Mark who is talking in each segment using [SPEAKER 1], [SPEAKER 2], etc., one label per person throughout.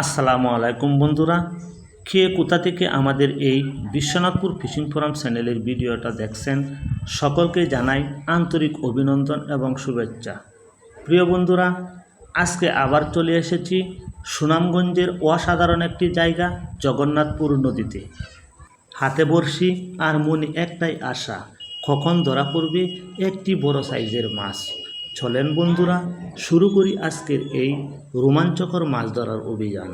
[SPEAKER 1] আসসালামু আলাইকুম বন্ধুরা, কে কোথা থেকে আমাদের এই বিশ্বনাথপুর ফিশিং ফোরাম চ্যানেলের ভিডিওটা দেখছেন, সকলকে জানাই আন্তরিক অভিনন্দন এবং শুভেচ্ছা। প্রিয় বন্ধুরা, আজকে আবার চলে এসেছি সুনামগঞ্জের অসাধারণ একটি জায়গা, জগন্নাথপুর নদীতে। হাতে বড়শি আর মনে একটাই আশা, কখন ধরা পড়বে একটি বড় সাইজের মাছ। চলেন বন্ধুরা শুরু করি আজকের এই রোমাঞ্চকর মাছ ধরার অভিযান।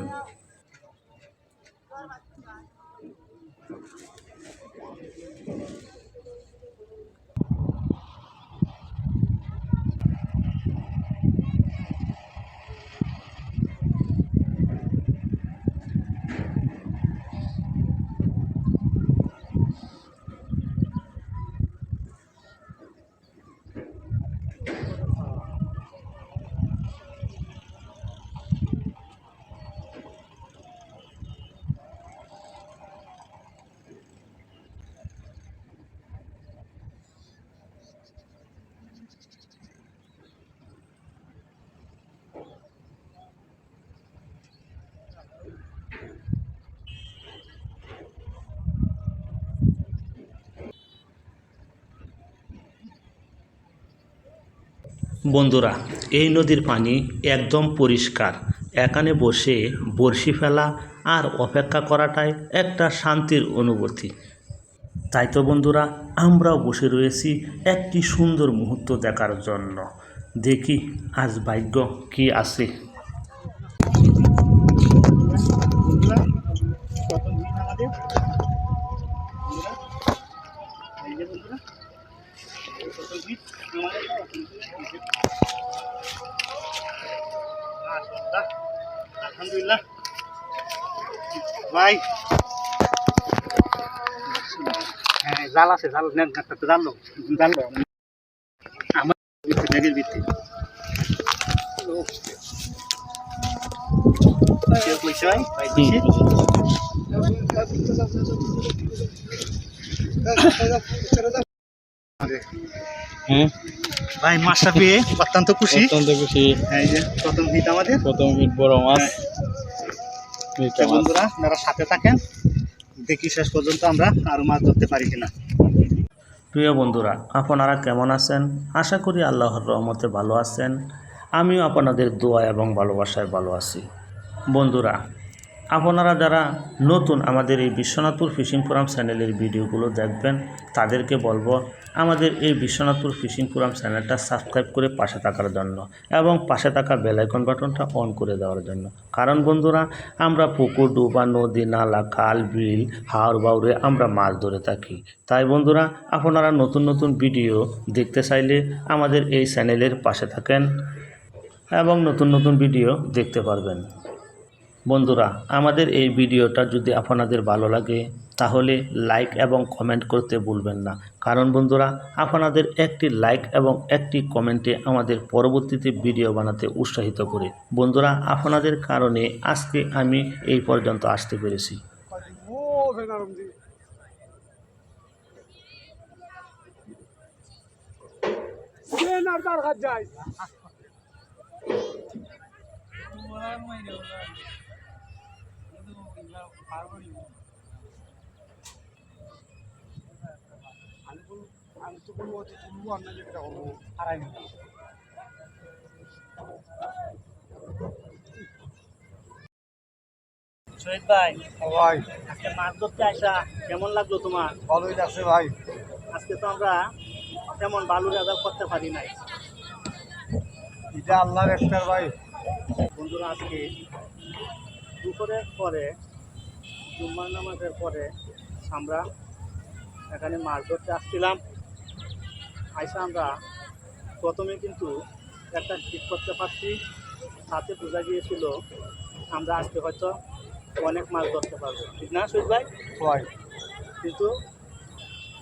[SPEAKER 1] বন্ধুরা, এই নদীর পানি একদম পরিষ্কার। এখানে বসে বড়শি ফেলা আর অপেক্ষা করাটাই একটা শান্তির অনুভূতি। তাই তো বন্ধুরা, আমরাও বসে রয়েছি একটি সুন্দর মুহূর্ত দেখার জন্য। দেখি আজ ভাগ্য কি আছে।
[SPEAKER 2] আলহামদুলিল্লাহ ভাই হ্যাঁ জাল আছে জাল নেন একটা তো জানলো জানলো আমার ব্যাগের ভিত্তি কেউ কইছে ভাই ভাই কইছে
[SPEAKER 3] হ্যাঁ
[SPEAKER 2] ভাই মাছটা পেয়ে অত্যন্ত খুশি।
[SPEAKER 3] অত্যন্ত খুশি।
[SPEAKER 2] এই যে প্রথম হিট আমাদের।
[SPEAKER 3] প্রথম হিট বড় মাছ।
[SPEAKER 2] তো বন্ধুরা আপনারা সাথে থাকেন। দেখি শেষ পর্যন্ত আমরা আরও মাছ ধরতে পারি কিনা।
[SPEAKER 1] প্রিয় বন্ধুরা আপনারা কেমন আছেন? আশা করি আল্লাহর রহমতে ভালো আছেন। আমিও আপনাদের দোয়া এবং ভালোবাসায় ভালো আছি। বন্ধুরা আপনারা যারা নতুন আমাদের এই বিশ্বনাথপুর ফিশিং ফোরাম চ্যানেলের ভিডিওগুলো দেখবেন, তাদেরকে বলব আমাদের এই বিশ্বনাথপুর ফিশিং ফোরাম চ্যানেলটা সাবস্ক্রাইব করে পাশে থাকার জন্য এবং পাশে থাকা বেলাইকন বাটনটা অন করে দেওয়ার জন্য। কারণ বন্ধুরা, আমরা পুকুর, ডুবা, নদী, নালা, খাল, বিল হাওড় বাউরে আমরা মাছ ধরে থাকি। তাই বন্ধুরা, আপনারা নতুন নতুন ভিডিও দেখতে চাইলে আমাদের এই চ্যানেলের পাশে থাকেন এবং নতুন নতুন ভিডিও দেখতে পারবেন। বন্ধুরা, আমাদের এই ভিডিওটা যদি আপনাদের ভালো লাগে, তাহলে লাইক এবং কমেন্ট করতে ভুলবেন না। কারণ বন্ধুরা, আপনাদের একটি লাইক এবং একটি কমেন্টে আমাদের পরবর্তীতে ভিডিও বানাতে উৎসাহিত করে। বন্ধুরা, আপনাদের কারণে আজকে আমি এই পর্যন্ত আসতে পেরেছি।
[SPEAKER 2] শহীদ ভাই
[SPEAKER 3] ভাই।
[SPEAKER 2] আজকে মাছ ধরতে আসা কেমন লাগল তোমার?
[SPEAKER 3] ভালোই লাগছে ভাই।
[SPEAKER 2] আজকে তো আমরা তেমন ভালো রেজাল্ট করতে পারি নাই।
[SPEAKER 3] এটা আল্লাহর একটা ভাই।
[SPEAKER 2] বন্ধুরা আজকে দুপুরের পরে জুম্মার নামাজের পরে আমরা এখানে মাছ ধরতে আসছিলাম। আইসা আমরা প্রথমে কিন্তু একটা ঠিক করতে পারছি। সাথে বোঝা গিয়েছিল আমরা আজকে হয়তো অনেক মাছ ধরতে পারব। ঠিক না সুইট ভাই?
[SPEAKER 3] ভাই
[SPEAKER 2] কিন্তু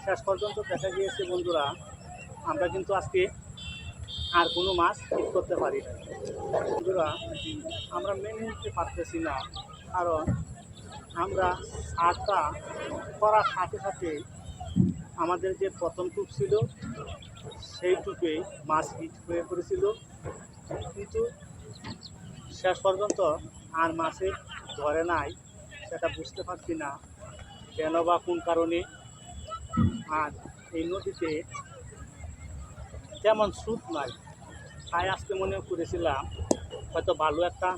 [SPEAKER 2] শেষ পর্যন্ত দেখা গিয়েছে বন্ধুরা আমরা কিন্তু আজকে আর কোনো মাছ ঠিক করতে পারি না। বন্ধুরা আমরা মেনে নিতে পারতেছি না কারণ আমরা সারটা করার সাথে সাথে আমাদের যে প্রথম টুপ ছিল, সেই টুপে মাছ হিট হয়ে পড়েছিল। কিন্তু শেষ পর্যন্ত আর মাছে ধরে নাই, সেটা বুঝতে পারছি না কেন বা কোন কারণে। আর এই নদীতে তেমন স্রোত নাই। তাই আজকে মনে করেছিলাম, হয়তো ভালো একটা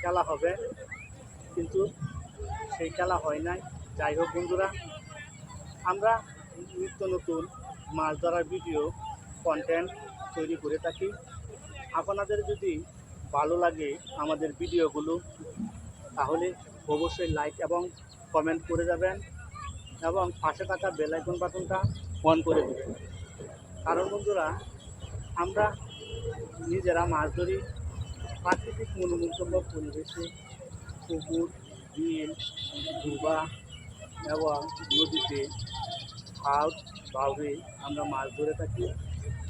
[SPEAKER 2] খেলা হবে, কিন্তু সেই খেলা হয় নাই। যাই হোক বন্ধুরা, আমরা নিত্য নতুন মাছ ধরার ভিডিও কন্টেন্ট তৈরি করে থাকি। আপনাদের যদি ভালো লাগে আমাদের ভিডিওগুলো তাহলে অবশ্যই লাইক এবং কমেন্ট করে যাবেন এবং পাশে থাকা বেলাইকন বাটনটা অন করে দেবেন। কারণ বন্ধুরা, আমরা নিজেরা মাছ ধরি, প্রাকৃতিক মনোমুগ্ধকর পরিবেশে, পুকুর বিল ডুবা এবং নদীতে খাল বাউরে আমরা মাছ ধরে থাকি।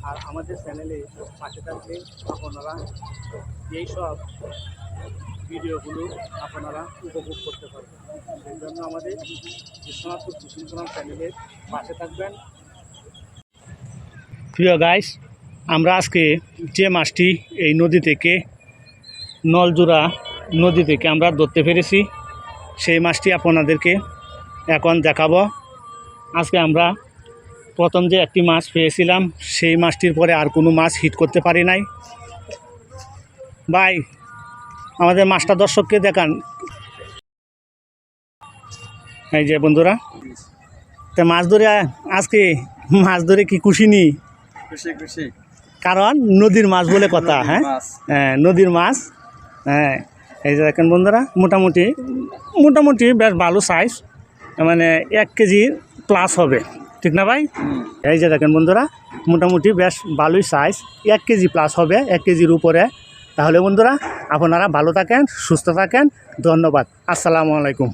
[SPEAKER 2] আর আমাদের চ্যানেলে পাশে থাকলে আপনারা এইসব ভিডিওগুলো আপনারা উপভোগ করতে পারবেন। সেই জন্য আমাদের বিশ্বনাথপুর কৃষি চ্যানেলের পাশে থাকবেন। প্রিয় গাইস আমরা আজকে যে মাছটি এই নদী থেকে, নলজোড়া নদী থেকে আমরা ধরতে পেরেছি সেই মাছটি আপনাদেরকে এখন দেখাবো। আজকে আমরা প্রথম যে একটি মাছ পেয়েছিলাম সেই মাছটির পরে আর কোনো মাছ হিট করতে পারি নাই। ভাই আমাদের মাছটা দর্শককে দেখান। এই যে বন্ধুরা তা মাছ ধরে আজকে মাছ ধরে কি খুশি নি?
[SPEAKER 3] খুশি খুশি।
[SPEAKER 2] কারণ নদীর মাছ বলে কথা হ্যাঁ? হ্যাঁ নদীর মাছ হ্যাঁ। এই যে দেখেন বন্ধুরা মোটামুটি মোটামুটি বেশ ভালো সাইজ মানে এক কেজি প্লাস হবে ঠিক না ভাই? এই যে দেখেন বন্ধুরা মোটামুটি বেশ ভালোই সাইজ এক কেজি প্লাস হবে এক কেজির উপরে। তাহলে বন্ধুরা আপনারা ভালো থাকেন সুস্থ থাকেন ধন্যবাদ আসসালামু আলাইকুম।